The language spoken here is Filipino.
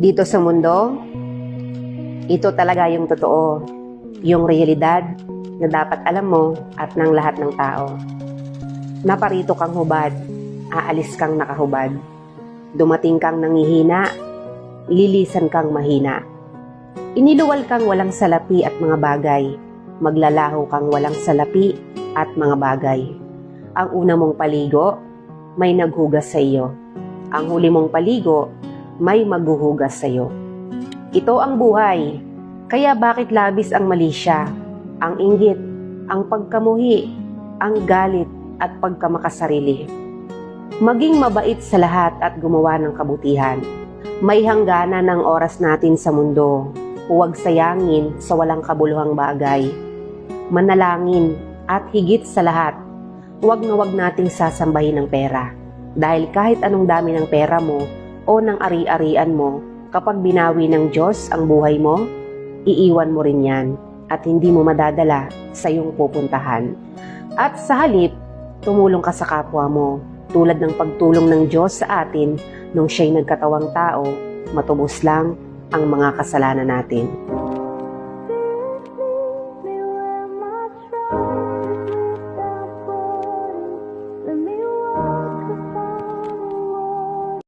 Dito sa mundo, ito talaga yung totoo. Yung realidad na dapat alam mo at ng lahat ng tao. Naparito kang hubad, aalis kang nakahubad. Dumating kang nangihina, lilisan kang mahina. Iniluwal kang walang salapi at mga bagay. Maglalaho kang walang salapi at mga bagay. Ang una mong paligo, may naghugas sa iyo. Ang huli mong paligo, may maghuhugas sa iyo. Ito ang buhay. Kaya bakit labis ang mali siya, ang inggit, ang pagkamuhi, ang galit at pagkamakasarili. Maging mabait sa lahat at gumawa ng kabutihan. May hangganan ng oras natin sa mundo. Huwag sayangin sa walang kabuluhang bagay. Manalangin at higit sa lahat, huwag na huwag nating sasambahin ng pera. Dahil kahit anong dami ng pera mo o ng ari-arian mo, kapag binawi ng Diyos ang buhay mo, iiwan mo rin yan at hindi mo madadala sa iyong pupuntahan. At sa halip, tumulong ka sa kapwa mo tulad ng pagtulong ng Diyos sa atin nung siya'y nagkatawang tao, matubos lang ang mga kasalanan natin.